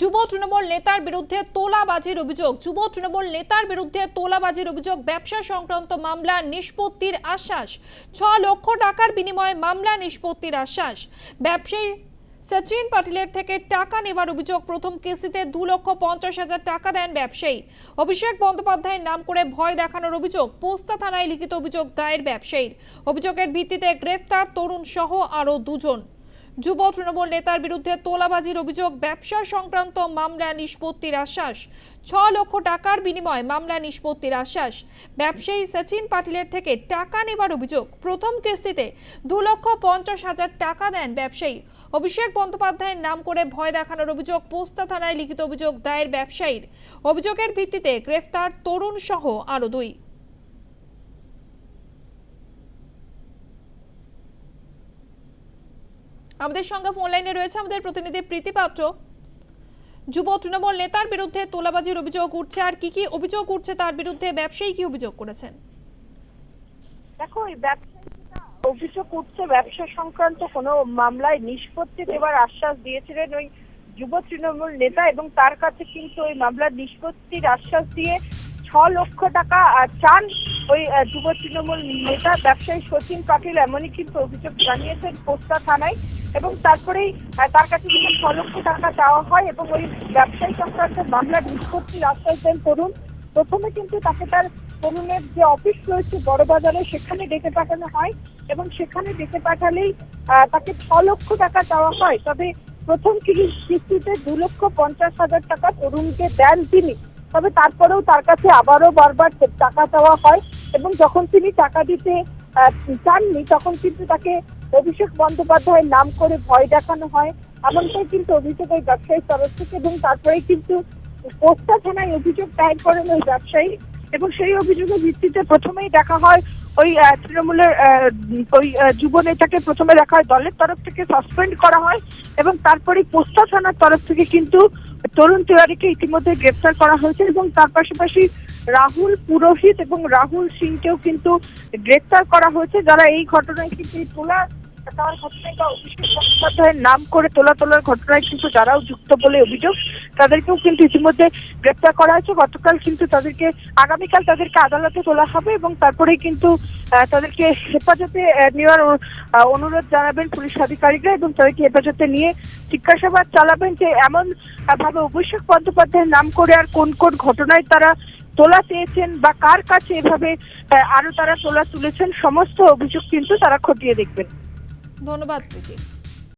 যুব তৃণমূল নেতার বিরুদ্ধে তোলাবাজির অভিযোগ, যুব তৃণমূল নেতার বিরুদ্ধে তোলাবাজির অভিযোগ, ব্যবসা সংক্রান্ত মামলা, নিষ্পত্তির আশ্বাস, ছ লক্ষ টাকার বিনিময়ে মামলা, নিষ্পত্তির আশ্বাস। ব্যবসায়ী সচিন পাটিলের থেকে টাকা নেওয়ার অভিযোগ, প্রথম কেসিতে দু লক্ষ পঞ্চাশ হাজার টাকা দেন ব্যবসায়ী। অভিষেক বন্দ্যোপাধ্যায়ের নাম করে ভয় দেখানোর অভিযোগ, পোস্তা থানায় লিখিত অভিযোগ দায়ের ব্যবসায়ীর। অভিযোগের ভিত্তিতে গ্রেফতার তরুণ সহ আরও দুজন। যুব তৃণমূল নেতার বিরুদ্ধে তোলাবাজির অভিযোগ, ব্যবসা সংক্রান্ত মামলা নিষ্পত্তির আশ্বাস। ছ লক্ষ টাকার বিনিময়ে মামলা নিষ্পত্তির আশ্বাস। ব্যবসায়ী সচিন পাটিলের থেকে টাকা নেবার অভিযোগ। প্রথম কিস্তিতে দু লক্ষ পঞ্চাশ হাজার টাকা দেন ব্যবসায়ী। অভিষেক বন্দ্যোপাধ্যায়ের নাম করে ভয় দেখানোর অভিযোগ, পোস্তা থানায় লিখিত অভিযোগ দায়ের ব্যবসায়ীর। অভিযোগের ভিত্তিতে গ্রেফতার তরুণ সহ আরও দুই। আমাদের সঙ্গে ফোন লাইনে রয়েছে আমাদের প্রতিনিধি প্রীতি পাত্র। যুব তৃণমূল নেতার বিরুদ্ধে তোলাবাজির অভিযোগ উঠছে, আর কি কি অভিযোগ উঠছে তার বিরুদ্ধে? ব্যবসায়ী কি অভিযোগ করেছেন? দেখো, এই ব্যবসায়ীরা অভিযোগ উঠছে, ব্যবসা সংক্রান্ত কোনো মামলায় নিষ্পত্তি দেওয়ার আশ্বাস দিয়েছিলেন ওই যুব তৃণমূল নেতা এবং তার কাছে কিন্তু ওই মামলার নিষ্পত্তির আশ্বাস দিয়ে ছ লক্ষ টাকা চান ওই যুব তৃণমূল নেতা, ব্যবসায়ী সচিন পাটিল এমনই কিন্তু অভিযোগ জানিয়েছেন পোস্তা থানায়। এবং তারপরেই তার কাছে কিন্তু ছ লক্ষ টাকা চাওয়া হয় এবং ওই ব্যবসায়ী সংক্রান্ত মামলার নিষ্পত্তির আশ্বাস দেন তরুণ প্রথমে কিন্তু তাকে তার তরুণের যে অফিস রয়েছে বড় বাজারে, সেখানে ডেকে পাঠানো হয় এবং সেখানে ডেকে পাঠালেই তাকে ছ লক্ষ টাকা চাওয়া হয়। তবে প্রথম কিস্তিতে দু লক্ষ পঞ্চাশ হাজার টাকা তরুণকে দেন তিনি। তবে তারপরেও তার কাছে আবারও বারবার টাকা চাওয়া হয় এবং যখন তিনি টাকা দিতে চাননি, তখন কিন্তু তাকে অভিষেক বন্দ্যোপাধ্যায়ের নাম করে ভয় দেখানো হয়, এমনটাই কিন্তু অভিযোগ ওই ব্যবসায়ীর তরফ থেকে এবং তারপরেই কিন্তু পোস্তা থানায় অভিযোগ দায়ের করেন ওই ব্যবসায়ী এবং সেই অভিযোগের ভিত্তিতে প্রথমেই দেখা হয় ওই তৃণমূলের ওই যুব নেতাকে প্রথমে দেখা হয় দলের তরফ থেকে সাসপেন্ড করা হয় এবং তারপরে পোস্তা থানার তরফ থেকে কিন্তু তরুণ তিওয়ারিকে ইতিমধ্যে গ্রেফতার করা হয়েছে এবং তার পাশাপাশি রাহুল পুরোহিত এবং রাহুল সিংকেও কিন্তু গ্রেফতার করা হয়েছে, যারা এই ঘটনায় কিন্তু তোলা, তার ঘটনায় বা অভিষেক বন্দ্যোপাধ্যায়ের নাম করে তোলা তোলার ঘটনায় কিন্তু যারাও যুক্ত বলে অভিযোগ, তাদেরকেও কিন্তু ইতিমধ্যে গ্রেপ্তার করা হয়েছে। গতকাল কিন্তু তাদেরকে, আগামীকাল তাদেরকে আদালতে তোলা হবে এবং তারপরেই কিন্তু তাদেরকে হেফাজতে নেওয়ার অনুরোধ জানাবেন পুলিশ আধিকারিকরা এবং তাদেরকে হেফাজতে নিয়ে জিজ্ঞাসাবাদ চালাবেন যে এমন ভাবে অভিষেক বন্দ্যোপাধ্যায়ের নাম করে আর কোন কোন ঘটনায় তারা তোলা চেয়েছেন বা কার কাছে এভাবে আরও তারা তোলা তুলেছেন, সমস্ত অভিযোগ কিন্তু তারা খতিয়ে দেখবেন। ধন্যবাদ প্রীতি।